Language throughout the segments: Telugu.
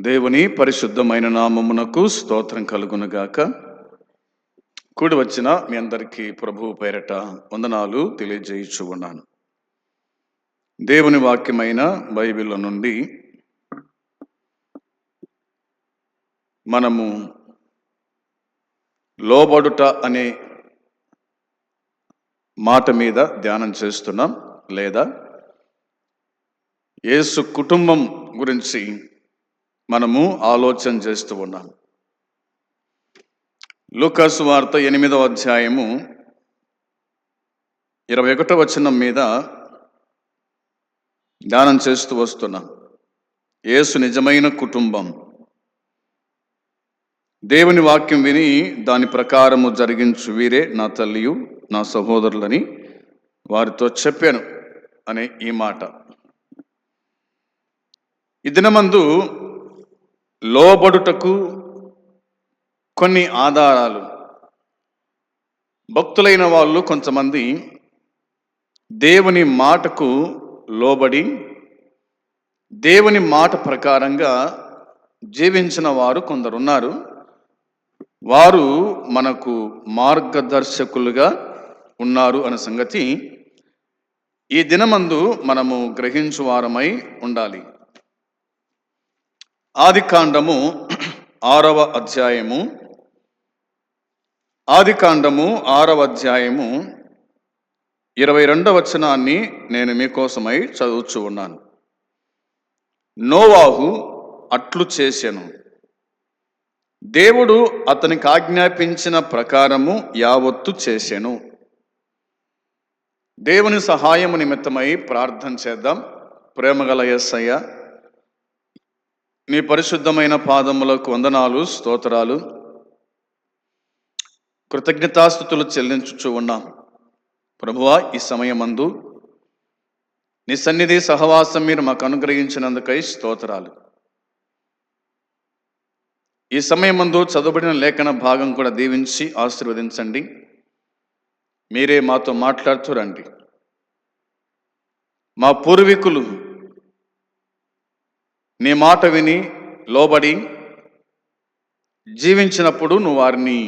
దేవుని పరిశుద్ధమైన నామమునకు స్తోత్రం కలుగునుగాక. కూడి వచ్చిన మీ అందరికీ ప్రభువు పేరట వందనాలు తెలియజేయచ్చు ఉన్నాను. దేవుని వాక్యమైన బైబిల్ నుండి మనము లోబడుట అనే మాట మీద ధ్యానం చేస్తున్నాం లేదా? యేసు కుటుంబం గురించి మనము ఆలోచన చేస్తూ ఉన్నాం లూకాసు వార్త ఎనిమిదవ అధ్యాయము ఇరవై ఒకటో వచనం మీద ధ్యానం చేస్తూ వస్తున్నాం. యేసు నిజమైన కుటుంబం. దేవుని వాక్యం విని దాని ప్రకారము జరిగించు వీరే నా తల్లియు నా సహోదరులని వారితో చెప్పాను అనే ఈ మాట. ఈ దినమందు లోబడుటకు కొన్ని ఆధారాలు. భక్తులైన వాళ్ళు కొంతమంది దేవుని మాటకు లోబడి దేవుని మాట ప్రకారంగా జీవించిన వారు కొందరున్నారు. వారు మనకు మార్గదర్శకులుగా ఉన్నారు అనే సంగతి ఈ దినమందు మనము గ్రహించు వారమై ఉండాలి. ఆదికాండము ఆరవ అధ్యాయము. ఆదికాండము ఆరవ అధ్యాయము ఇరవై రెండవ వచనాన్ని నేను మీకోసమై చదువుచు ఉన్నాను. నోవాహు అట్లు చేసెను. దేవుడు అతనికి ఆజ్ఞాపించిన ప్రకారము యావత్తు చేసెను. దేవుని సహాయము నిమిత్తమై ప్రార్థన చేద్దాం. ప్రేమగల ఎస్సయ్య నీ పరిశుద్ధమైన పాదములకు వందనాలు స్తోత్రాలు. కృతజ్ఞతాస్థుతులు చెల్లించుచు ఉన్నాం. ప్రభువా ఈ సమయమందు నీ సన్నిధి సహవాసం మీరు మాకు అనుగ్రహించినందుకై స్తోత్రాలు. ఈ సమయమందు చదువుబడిన లేఖన భాగం కూడా దీవించి ఆశీర్వదించండి. మీరే మాతో మాట్లాడుతూ రండి. మా పూర్వీకులు నీ మాట విని లోబడి జీవించినప్పుడు నువ్వు వారిని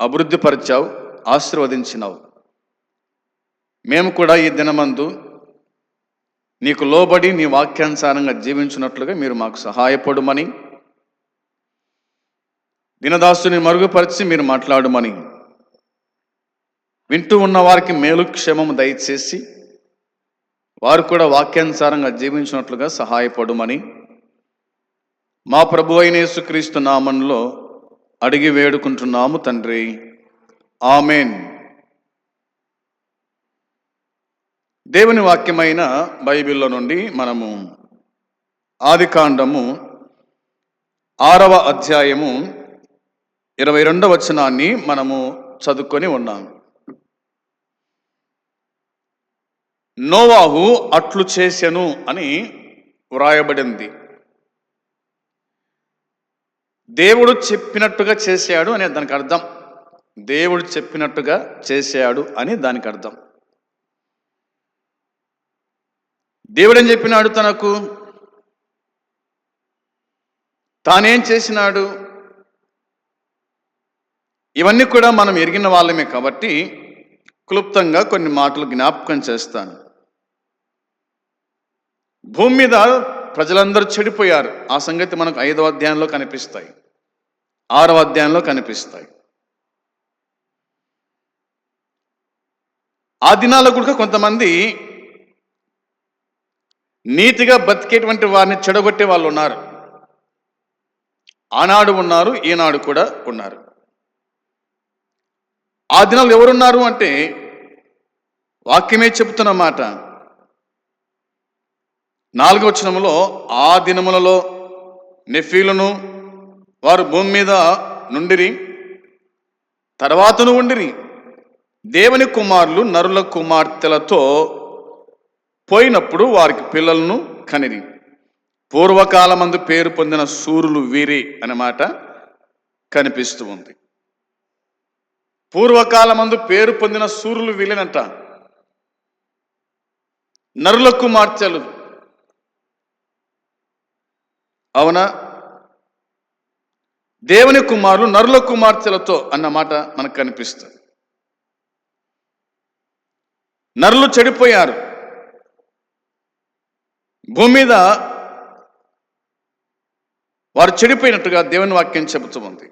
అభివృద్ధిపరిచావు ఆశీర్వదించినావు. మేము కూడా ఈ దినమందు నీకు లోబడి నీ వాక్యానుసారంగా జీవించినట్లుగా మీరు మాకు సహాయపడమని దినదాసుని మరుగుపరిచి మీరు మాట్లాడమని వింటూ ఉన్న వారికి మేలు క్షేమము దయచేసి వారు కూడా వాక్యానుసారంగా జీవించినట్లుగా సహాయపడమని మా ప్రభు అయిన యేసుక్రీస్తు నామంలో అడిగి వేడుకుంటున్నాము తండ్రి. ఆమెన్. దేవుని వాక్యమైన బైబిల్లో నుండి మనము ఆది కాండము ఆరవ అధ్యాయము ఇరవై రెండవ వచనాన్ని మనము చదువుకొని ఉన్నాము నోవాహు అట్లు చేసెను అని వ్రాయబడింది. దేవుడు చెప్పినట్టుగా చేశాడు అనే దానికి అర్థం. దేవుడు చెప్పినట్టుగా చేశాడు అని దానికి అర్థం. దేవుడేం చెప్పినాడు తనకు? తానేం చేసినాడు? ఇవన్నీ కూడా మనం ఎరిగిన వాళ్ళమే కాబట్టి క్లుప్తంగా కొన్ని మాటలు జ్ఞాపకం చేస్తాను. భూమి మీద ప్రజలందరూ చెడిపోయారు. ఆ సంగతి మనకు ఐదవ అధ్యాయంలో కనిపిస్తాయి. ఆరవ అధ్యాయంలో కనిపిస్తాయి. ఆ దినాల్లో కూడా కొంతమంది నీతిగా బతికేటువంటి వారిని చెడగొట్టే వాళ్ళు ఉన్నారు. ఆనాడు ఉన్నారు ఈనాడు కూడా ఉన్నారు. ఆ దినాలు ఎవరున్నారు అంటే వాక్యమే చెబుతున్న మాట. నాలుగవ చనములో ఆ దినములలో నెఫీలను వారు భూమి మీద నుండిరి తర్వాతను ఉండిరి. దేవుని కుమారులు నరుల కుమార్తెలతో పోయినప్పుడు వారికి పిల్లలను కనిరి. పూర్వకాలమందు పేరు పొందిన సూర్యులు వీరి అనే మాట కనిపిస్తూ ఉంది. పూర్వకాలమందు పేరు పొందిన సూర్యులు వీళ్ళనంట. నరుల కుమార్తెలు అవునా? దేవుని కుమారులు నరుల కుమార్తెలతో అన్న మాట మనకు కనిపిస్తుంది. నరులు చెడిపోయారు. భూమి మీద వారు చెడిపోయినట్టుగా దేవుని వాక్యం చెబుతుంది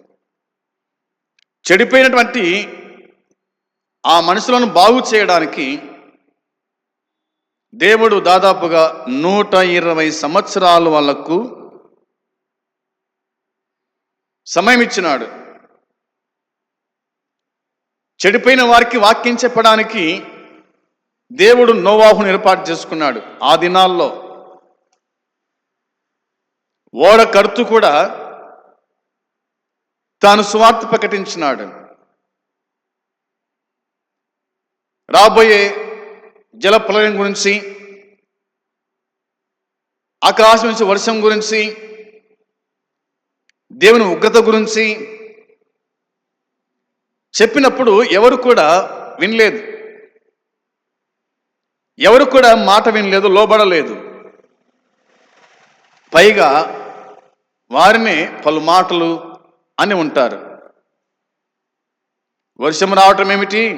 చెడిపోయినటువంటి ఆ మనుషులను బాగు చేయడానికి దేవుడు దాదాపుగా నూట ఇరవై సంవత్సరాలు వాళ్ళకు సమయం ఇచ్చినాడు చెడిపోయిన వారికి వాక్యం చెప్పడానికి దేవుడు నోవాహును ఏర్పాటు చేసుకున్నాడు ఆ దినాల్లో. ఓడ కడుతూ కూడా తాను సువార్త ప్రకటించినాడు. రాబోయే జల ప్రళయం గురించి ఆకాశం నుంచి వర్షం గురించి దేవుని ఉగ్రత గురించి చెప్పినప్పుడు ఎవరు కూడా వినలేదు. ఎవరు కూడా మాట వినలేదు లోబడలేదు. పైగా వారిని పలు మాటలు అని ఉంటారు. వర్షం రావటం ఏమిటి?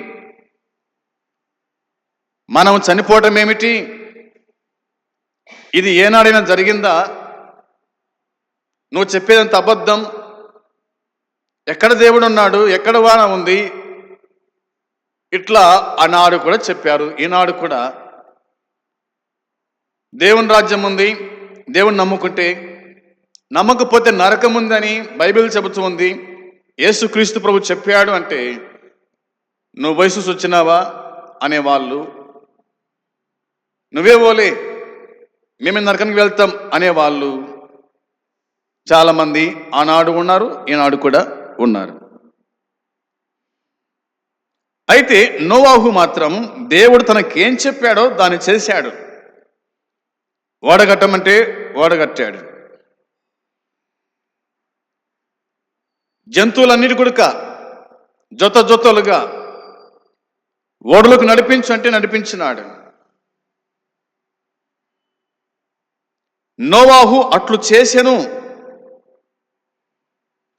మనం చనిపోవటం ఏమిటి? ఇది ఏనాడైనా జరిగిందా? నువ్వు చెప్పేదంత అబద్ధం. ఎక్కడ దేవుడు ఉన్నాడు ఎక్కడ వాన ఉంది? ఇట్లా ఆనాడు కూడా చెప్పారు. ఈనాడు కూడా దేవుని రాజ్యం ఉంది దేవుని నమ్ముకుంటే. నమ్మకపోతే నరకం ఉందని బైబిల్ చెబుతూ ఉంది. యేసుక్రీస్తు ప్రభు చెప్పాడు అంటే నువ్వు వయసు వచ్చినావా? అనేవాళ్ళు నువ్వే ఓలే మేము నరకానికి వెళ్తాం? అనేవాళ్ళు చాలామంది ఆనాడు ఉన్నారు ఈనాడు కూడా ఉన్నారు. అయితే నోవాహు మాత్రం దేవుడు తనకేం చెప్పాడో దాన్ని చేశాడు. ఓడగట్టమంటే ఓడగట్టాడు జంతువులన్నిటి కొడుక జొత జొతలుగా ఓడలకు నడిపించు అంటే నడిపించినాడు. నోవాహు అట్లు చేసెను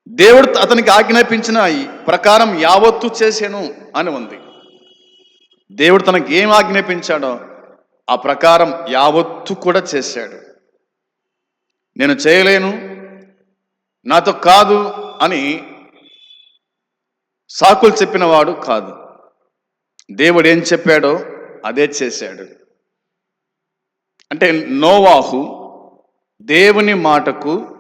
దేవుడు అతనికి ఆజ్ఞాపించిన ఈ ప్రకారం యావత్తు చేసేను అని ఉంది. దేవుడు తనకి ఏం ఆజ్ఞాపించాడో ఆ ప్రకారం యావత్తు కూడా చేశాడు. నేను చేయలేను నాతో కాదు అని సాకులు చెప్పినవాడు కాదు. దేవుడు ఏం చెప్పాడో అదే చేశాడు. అంటే నోవాహు దేవుని మాటకు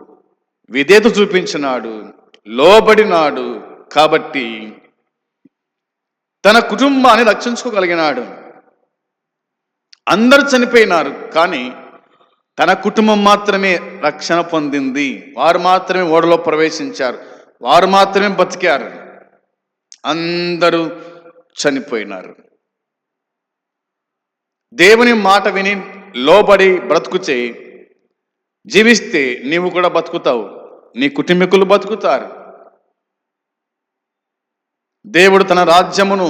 విధేత చూపించినాడు లోబడినాడు కాబట్టి తన కుటుంబాన్ని రక్షించుకోగలిగినాడు. అందరూ చనిపోయినారు కానీ తన కుటుంబం మాత్రమే రక్షణ పొందింది. వారు మాత్రమే ఓడలో ప్రవేశించారు. వారు మాత్రమే బతికారు. అందరూ చనిపోయినారు. దేవుని మాట విని లోబడి బ్రతుకు చేయి జీవిస్తే నీవు కూడా బతుకుతావు నీ కుటుంబీకులు బతుకుతారు. దేవుడు తన రాజ్యమును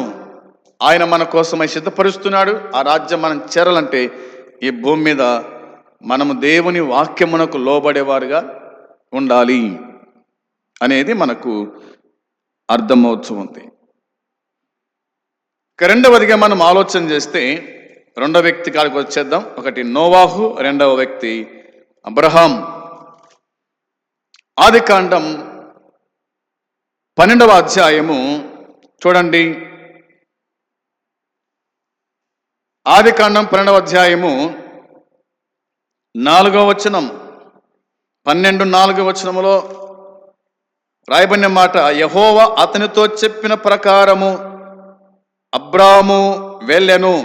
ఆయన మన కోసమై సిద్ధపరుస్తున్నాడు. ఆ రాజ్యం మనం చేరాలంటే ఈ భూమి మీద మనము దేవుని వాక్యమునకు లోబడేవారుగా ఉండాలి అనేది మనకు అర్థమవుతూ ఉంది. రెండవదిగా మనం ఆలోచన చేస్తే రెండవ వ్యక్తి కాడికి వచ్చేద్దాం. ఒకటి నోవాహు రెండవ వ్యక్తి అబ్రహాం ఆది కాండం పన్నెండవ అధ్యాయము చూడండి. ఆది కాండం పన్నెండవ అధ్యాయము నాలుగవ వచనం పన్నెండు నాలుగవ వచనములో రాయబడిన మాట యహోవ అతనితో చెప్పిన ప్రకారము అబ్రాము వెళ్ళెను.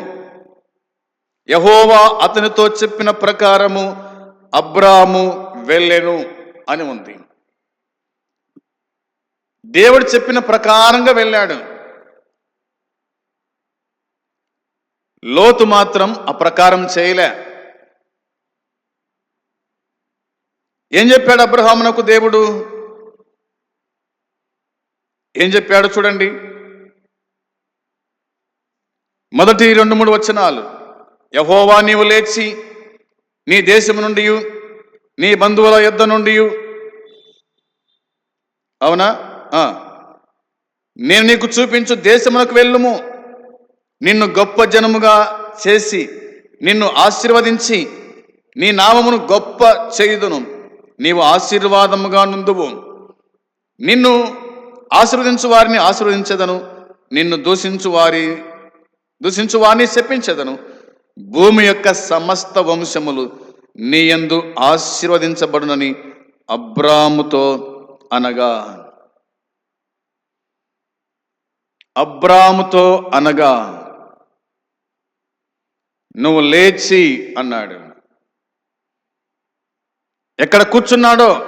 యహోవా అతనితో చెప్పిన ప్రకారము అబ్రాము వెళ్ళెను అని ఉంది. దేవుడు చెప్పిన ప్రకారంగా వెళ్ళాడు. లోతు మాత్రం ఆ ప్రకారం చేయలే. ఏం చెప్పాడు అబ్రహామునకు దేవుడు? ఏం చెప్పాడు చూడండి. మొదటి రెండు మూడు వచనాలు. యహోవా నీవు లేచి నీ దేశము నుండి నీ బంధువుల యుద్ధ నుండి అవునా? నేను నీకు చూపించు దేశమునకు వెళ్ళుము. నిన్ను గొప్ప జనముగా చేసి నిన్ను ఆశీర్వదించి నీ నామమును గొప్ప చేయుదును. నీవు ఆశీర్వాదముగా నుందువు నిన్ను ఆశీర్వదించు వారిని ఆశీర్వదించదను. నిన్ను దూషించు వారి దూషించు వారిని శపించదను. భూమి యొక్క సమస్త వంశములు నీ యందు ఆశీర్వదించబడునని అబ్రాముతో అనగా. అబ్రాముతో అనగా. నువ్వు లేచి అన్నాడు. ఎక్కడ కూర్చున్నాడో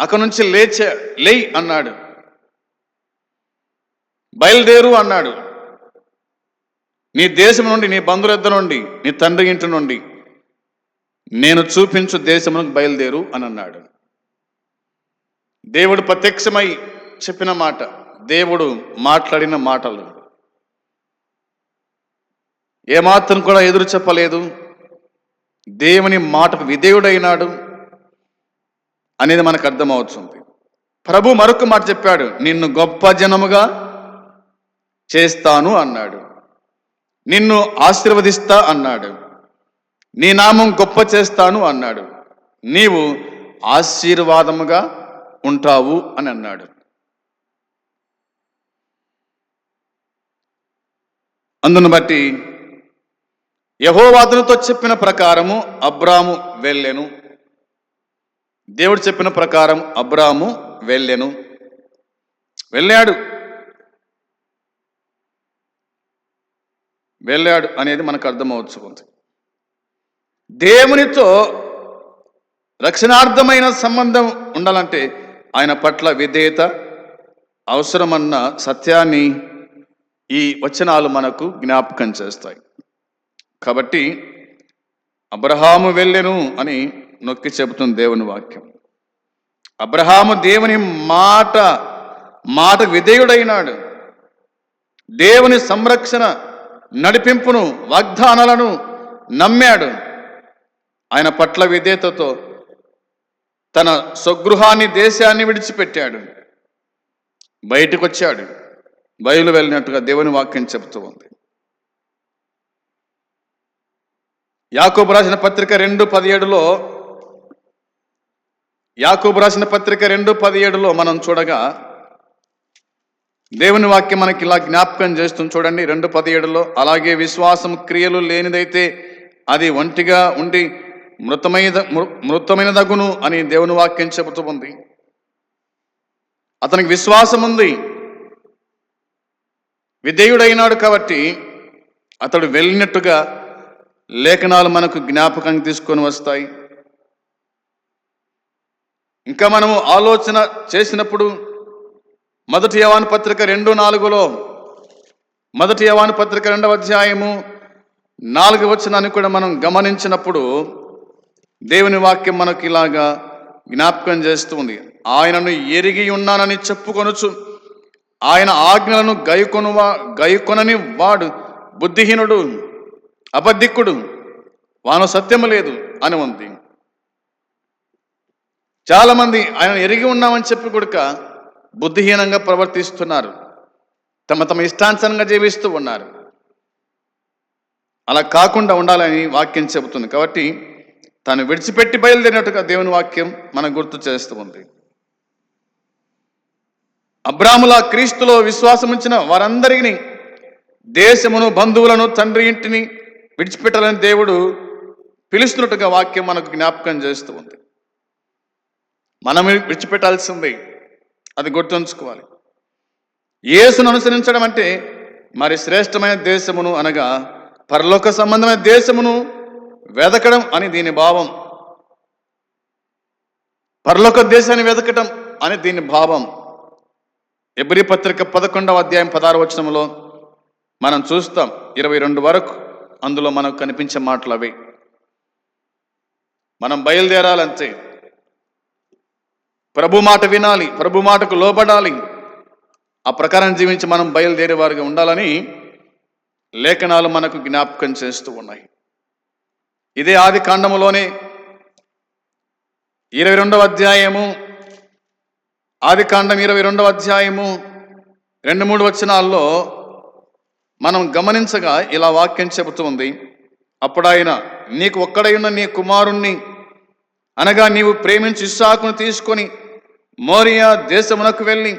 అక్కడ నుంచి లేచా లేయి అన్నాడు. బయలుదేరు అన్నాడు. నీ దేశం నుండి నీ బంధువులెద్ద నుండి నీ తండ్రి ఇంటి నుండి. నేను చూపించు దేశమునకు బయలుదేరు అని అన్నాడు దేవుడు ప్రత్యక్షమై చెప్పిన మాట దేవుడు మాట్లాడిన మాటలు. ఏమాత్రం కూడా ఎదురు చెప్పలేదు. దేవుని మాటకు విధేయుడైనాడు అనేది మనకు అర్థమవుతుంది. ప్రభు మరొక మాట చెప్పాడు నిన్ను గొప్ప జనముగా చేస్తాను అన్నాడు. నిన్ను ఆశీర్వదిస్తా అన్నాడు. నీ నామం గొప్ప చేస్తాను అన్నాడు. నీవు ఆశీర్వాదముగా ఉంటావు అని అన్నాడు. అందును బట్టి యహోవాదులతో చెప్పిన ప్రకారము అబ్రాము వెళ్ళెను. దేవుడు చెప్పిన ప్రకారం అబ్రాము వెళ్ళెను. వెళ్ళాడు. వెళ్ళాడు అనేది మనకు అర్థమవుతుంది. దేవునితో రక్షణార్థమైన సంబంధం ఉండాలంటే ఆయన పట్ల విధేయత అవసరమన్న సత్యాన్ని ఈ వచనాలు మనకు జ్ఞాపకం చేస్తాయి. కాబట్టి అబ్రహాము వెళ్ళెను అని నొక్కి చెబుతుంది దేవుని వాక్యం. అబ్రహాము దేవుని మాట మాట విధేయుడైనాడు. దేవుని సంరక్షణ నడిపింపును వాగ్దానాలను నమ్మాడు. ఆయన పట్ల విధేయతతో తన స్వగృహాన్ని దేశాన్ని విడిచిపెట్టాడు. బయటకు వచ్చాడు బయలు వెళ్ళినట్టుగా దేవుని వాక్యం చెబుతూ ఉంది. యాకోబు రాసిన పత్రిక రెండు పదిహేడులో యాకోబు రాసిన పత్రిక రెండు పదిహేడులో మనం చూడగా దేవుని వాక్యం మనకి ఇలా జ్ఞాపకం చేస్తుంది చూడండి. రెండు పదిహేడులో అలాగే విశ్వాసం క్రియలు లేనిదైతే అది ఒంటిగా ఉండి మృతమైన మృతమైన దగును అని దేవుని వాక్యం చెబుతూ ఉంది. అతనికి విశ్వాసం ఉంది. విధేయుడైనాడు కాబట్టి అతడు వెళ్ళినట్టుగా లేఖనాలు మనకు జ్ఞాపకం తీసుకొని వస్తాయి. ఇంకా మనము ఆలోచన చేసినప్పుడు మొదటి యవాన్ పత్రిక రెండు నాలుగులో మొదటి యవాన్ పత్రిక రెండవ అధ్యాయము నాలుగు వచనాన్ని కూడా మనం గమనించినప్పుడు దేవుని వాక్యం మనకు ఇలాగా జ్ఞాపకం చేస్తూ ఉంది. ఆయనను ఎరిగి ఉన్నానని చెప్పుకొనుచు ఆయన ఆజ్ఞలను గైకొనువా గైకొనని వాడు బుద్ధిహీనుడు అబద్ధిక్కుడు వాను సత్యము లేదు అని ఉంది. చాలామంది ఆయన ఎరిగి ఉన్నామని చెప్పి కొడుక బుద్ధిహీనంగా ప్రవర్తిస్తున్నారు. తమ తమ ఇష్టాంతరంగా జీవిస్తూ ఉన్నారు. అలా కాకుండా ఉండాలని వాక్యం చెబుతుంది. కాబట్టి తను విడిచిపెట్టి బయలుదేరినట్టుగా దేవుని వాక్యం మనకు గుర్తు చేస్తూ ఉంది. అబ్రాముల క్రీస్తులో విశ్వాసం ఉంచిన వారందరినీ దేశమును బంధువులను తండ్రి ఇంటిని విడిచిపెట్టాలని దేవుడు పిలుస్తున్నట్టుగా వాక్యం మనకు జ్ఞాపకం చేస్తూ ఉంది. మనం విడిచిపెట్టాల్సింది. అది గుర్తుంచుకోవాలి. యేసును అనుసరించడం అంటే మరి శ్రేష్టమైన దేశమును అనగా పరలోక సంబంధమైన దేశమును వెదకడం అని దీని భావం. పరలోక దేశాన్ని వెదకటం అని దీని భావం. ఎబ్రి పత్రిక పదకొండవ అధ్యాయం పదహారు వచనంలో మనం చూస్తాం ఇరవై రెండు వరకు అందులో మనకు కనిపించే మాటలు అవి. మనం బయలుదేరాలంటే ప్రభు మాట వినాలి ప్రభు మాటకు లోబడాలి. ఆ ప్రకారం జీవించి మనం బయలుదేరేవారిగా ఉండాలని లేఖనాలు మనకు జ్ఞాపకం చేస్తూ ఉన్నాయి. ఇదే ఆది కాండములోని ఇరవై రెండవ అధ్యాయము ఆది కాండం ఇరవై రెండవ అధ్యాయము రెండు మూడు వచనాల్లో మనం గమనించగా ఇలా వాక్యం చెబుతుంది అప్పుడు ఆయన నీకు ఒక్కడై ఉన్న నీ కుమారుణ్ణి అనగా నీవు ప్రేమించి ఇస్సాకును తీసుకొని మోరియా దేశమునకు వెళ్ళి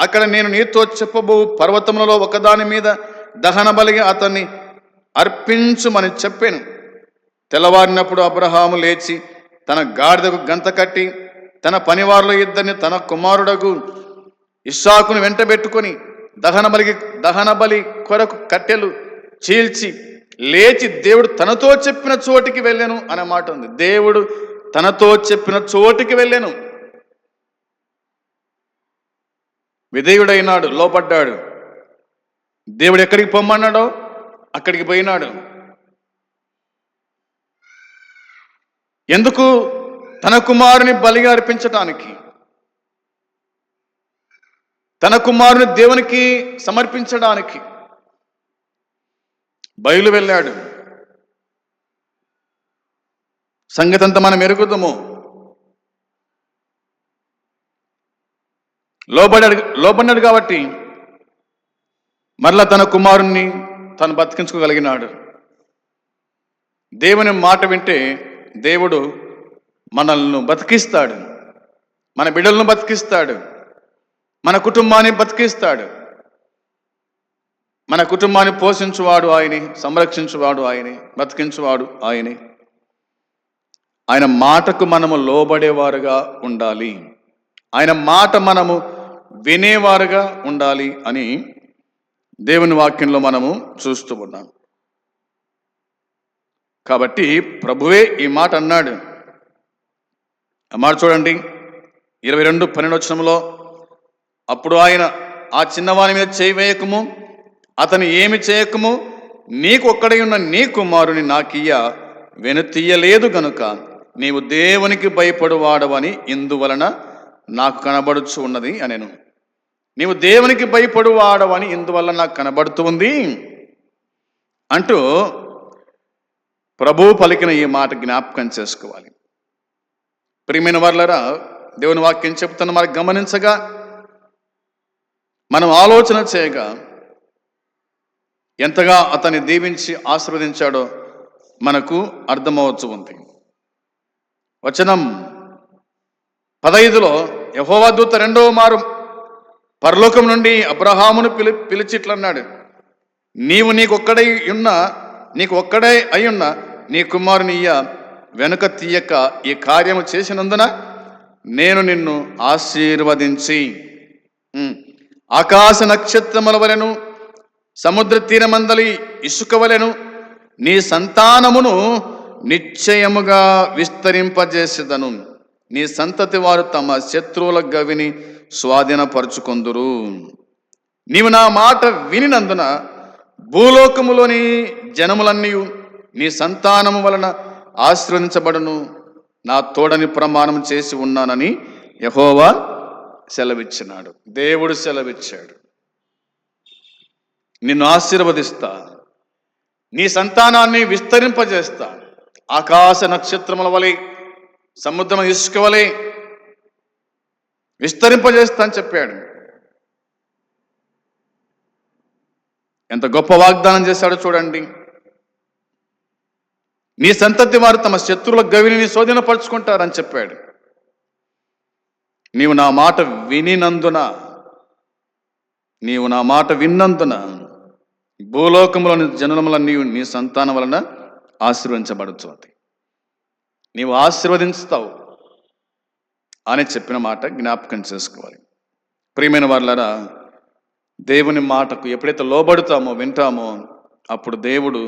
అక్కడ నేను నీతో చెప్పబో పర్వతములలో ఒకదాని మీద దహన బలిగా అతన్ని అర్పించుమని చెప్పాను. తెల్లవారినప్పుడు అబ్రహాము లేచి తన గాడిదకు గంత కట్టి తన పనివారుల ఇద్దరిని తన కుమారుడకు ఇస్సాకును వెంటబెట్టుకొని దహన బలికి దహన బలి కొరకు కట్టెలు చీల్చి లేచి దేవుడు తనతో చెప్పిన చోటికి వెళ్ళాను అనే మాట ఉంది. దేవుడు తనతో చెప్పిన చోటికి వెళ్ళాను. విధేయుడైనాడు లోపడ్డాడు దేవుడు ఎక్కడికి పొమ్మన్నాడో? అక్కడికి పోయినాడు. ఎందుకు? తన కుమారుని బలిగా అర్పించటానికి. తన కుమారుని దేవునికి సమర్పించడానికి. బయలు వెళ్ళాడు. సంగతి అంతా మనం ఎరుగుదాము. లోబడాడు లోబడ్డాడు కాబట్టి మరలా తన కుమారుణ్ణి తను బతికించుకోగలిగినాడు. దేవుని మాట వింటే దేవుడు మనల్ని బతికిస్తాడు. మన బిడ్డలను బతికిస్తాడు. మన కుటుంబాన్ని బతికిస్తాడు. మన కుటుంబాన్ని పోషించువాడు ఆయనే సంరక్షించువాడు ఆయనే బతికించువాడు ఆయనే. ఆయన మాటకు మనము లోబడేవారుగా ఉండాలి. ఆయన మాట మనము వినేవారుగా ఉండాలి అని దేవుని వాక్యంలో మనము చూస్తూ ఉన్నాం. కాబట్టి ప్రభువే ఈ మాట అన్నాడు. ఆ మాట చూడండి. ఇరవై రెండు పన్నెండు అప్పుడు ఆయన ఆ చిన్నవాని మీద చేయి వేయకము అతను ఏమి చేయకము నీకు ఒక్కడై ఉన్న నీ కుమారుని నాకియ్య వెనుతీయలేదు గనుక నీవు దేవునికి భయపడువాడవని ఇందువలన నాకు కనబడుచు ఉన్నది అనేను. నీవు దేవునికి భయపడువాడవని ఇందువల్ల నాకు కనబడుతూ ఉంది. అంటూ ప్రభువు పలికిన ఈ మాట జ్ఞాపకం చేసుకోవాలి. ప్రియమైన వాళ్ళరా దేవుని వాక్యం చెప్తున్న మనకు గమనించగా మనం ఆలోచన చేయగా ఎంతగా అతన్ని దీవించి ఆశీర్వదించాడో మనకు అర్థమవచ్చు ఉంది. వచనం పదైదులో యహోవా రెండవ మారు పరలోకం నుండి అబ్రహామును పిలి పిలిచిట్లన్నాడు. నీవు నీకొక్కడై ఉన్న నీకు ఒక్కడే అయ్యున్న నీ కుమారుని ఇయ్య వెనుక తీయక ఈ కార్యము చేసినందున నేను నిన్ను ఆశీర్వదించి. ఆకాశ నక్షత్రముల వలెను సముద్ర తీరమందలి ఇసుక వలెను నీ సంతానమును నిశ్చయముగా విస్తరింపజేసేదను. నీ సంతతి వారు తమ శత్రువుల గవిని స్వాధీనపరుచుకొందురు. నీవు నా మాట వినినందున భూలోకములోని జనములన్నీ నీ సంతానము వలన ఆశీర్వదించబడును నా తోడని ప్రమాణం చేసి ఉన్నానని యహోవా సెలవిచ్చినాడు. దేవుడు సెలవిచ్చాడు. నిన్ను ఆశీర్వదిస్తా. నీ సంతానాన్ని విస్తరింపజేస్తా. ఆకాశ నక్షత్రముల వలె సముద్రం ఇసుక వలె విస్తరింపజేస్తా అని చెప్పాడు. ఎంత గొప్ప వాగ్దానం చేశాడో చూడండి. నీ సంతతి వారు తమ శత్రువుల గవిని శోధనపరుచుకుంటారని చెప్పాడు. నీవు నా మాట వినినందున నీవు నా మాట విన్నందున భూలోకంలోని నీవు నీ సంతానం వలన ఆశీర్వదించబడుతుంది నీవు ఆశీర్వదించుతావు అని చెప్పిన మాట జ్ఞాపకం చేసుకోవాలి. ప్రియమైన వాళ్ళరా దేవుని మాటకు ఎప్పుడైతే లోబడుతామో వింటామో అప్పుడు దేవుడు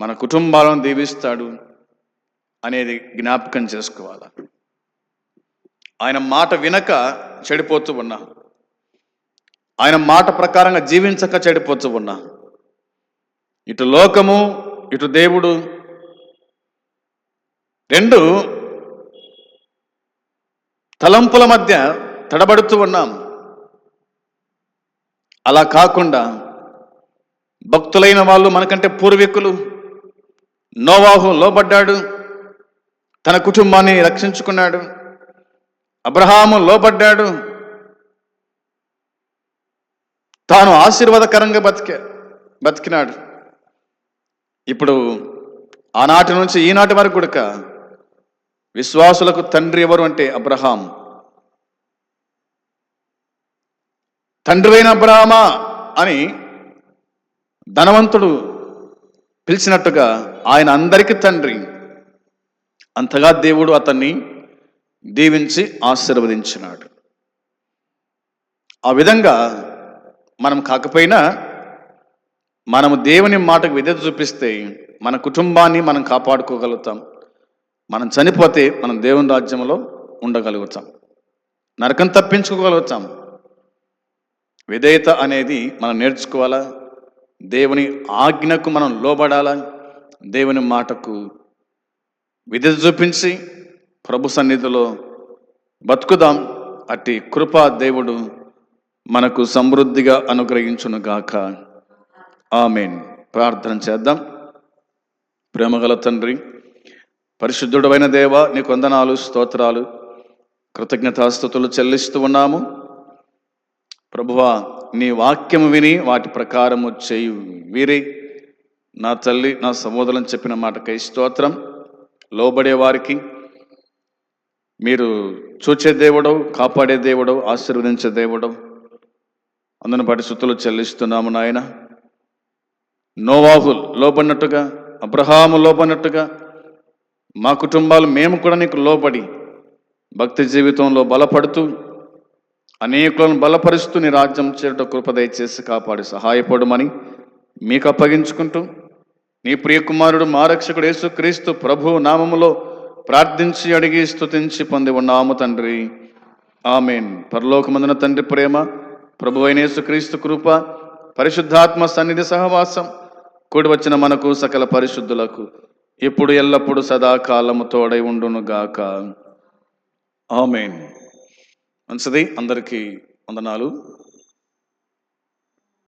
మన కుటుంబాలను దీవిస్తాడు అనేది జ్ఞాపకం చేసుకోవాలి? ఆయన మాట వినక చెడిపోతూ ఉన్నా. ఆయన మాట ప్రకారంగా జీవించక చెడిపోతూ ఉన్నా. ఇటు లోకము ఇటు దేవుడు రెండు తలంపుల మధ్య తడబడుతూ ఉన్నాం. అలా కాకుండా భక్తులైన వాళ్ళు మనకంటే పూర్వీకులు నోవాహు లోబడ్డాడు. తన కుటుంబాన్ని రక్షించుకున్నాడు. అబ్రహాము లోబడ్డాడు. తాను ఆశీర్వాదకరంగా బతికే బతికినాడు. ఇప్పుడు ఆనాటి నుంచి ఈనాటి వరకు కూడా విశ్వాసులకు తండ్రి ఎవరు అంటే అబ్రహాం. తండ్రి అయిన అబ్రహామా అని ధనవంతుడు పిలిచినట్టుగా ఆయన అందరికీ తండ్రి. అంతగా దేవుడు అతన్ని దీవించి ఆశీర్వదించినాడు. ఆ విధంగా మనం కాకపోయినా మనము దేవుని మాటకు విధేత చూపిస్తే మన కుటుంబాన్ని మనం కాపాడుకోగలుగుతాం. మనం చనిపోతే మనం దేవుని రాజ్యంలో ఉండగలుగుతాం. నరకం తప్పించుకోగలుగుతాం. విధేయత అనేది మనం నేర్చుకోవాలా? దేవుని ఆజ్ఞకు మనం లోబడాలా? దేవుని మాటకు విధి చూపించి ప్రభు సన్నిధిలో బతుకుదాం. అట్టి కృపా దేవుడు మనకు సమృద్ధిగా అనుగ్రహించును గాక ఆమెన్. ప్రార్థన చేద్దాం. ప్రేమగల తండ్రి పరిశుద్ధుడమైన దేవ నీ కొందనాలు స్తోత్రాలు కృతజ్ఞతాస్థుతులు చెల్లిస్తూ ఉన్నాము. ప్రభువా నీ వాక్యము విని వాటి ప్రకారము చేయి వీరి. నా తల్లి నా సహోదరులను చెప్పిన మాటకై స్తోత్రం. లోబడే వారికి మీరు చూచే దేవుడవు కాపాడే దేవుడవు ఆశీర్వదించే దేవుడవు. అందును బట్టి సుతులు చెల్లిస్తున్నాము నాయన. నోవాహుల్ లోబడినట్టుగా అబ్రహాము లోబడినట్టుగా మా కుటుంబాలు మేము కూడా నీకు లోబడి భక్తి జీవితంలో బలపడుతూ అనేకులను బలపరుస్తూ నీ రాజ్యం చేరుట కృప దయచేసి కాపాడి సహాయపడమని మీకు అప్పగించుకుంటూ నీ ప్రియకుమారుడు మా యేసుక్రీస్తు ప్రభు నామములో ప్రార్థించి అడిగి స్తుతించి పొంది ఉన్నాము తండ్రి. ఆమెన్. పరలోకమందున తండ్రి ప్రేమ ప్రభు అయిన యేసుక్రీస్తు కృప పరిశుద్ధాత్మ సన్నిధి సహవాసం కూడి వచ్చిన మనకు సకల పరిశుద్ధులకు ఇప్పుడు ఎల్లప్పుడు సదాకాలము తోడై ఉండును గాక ఆమెన్. మంచిది అందరికీ వందనాలు.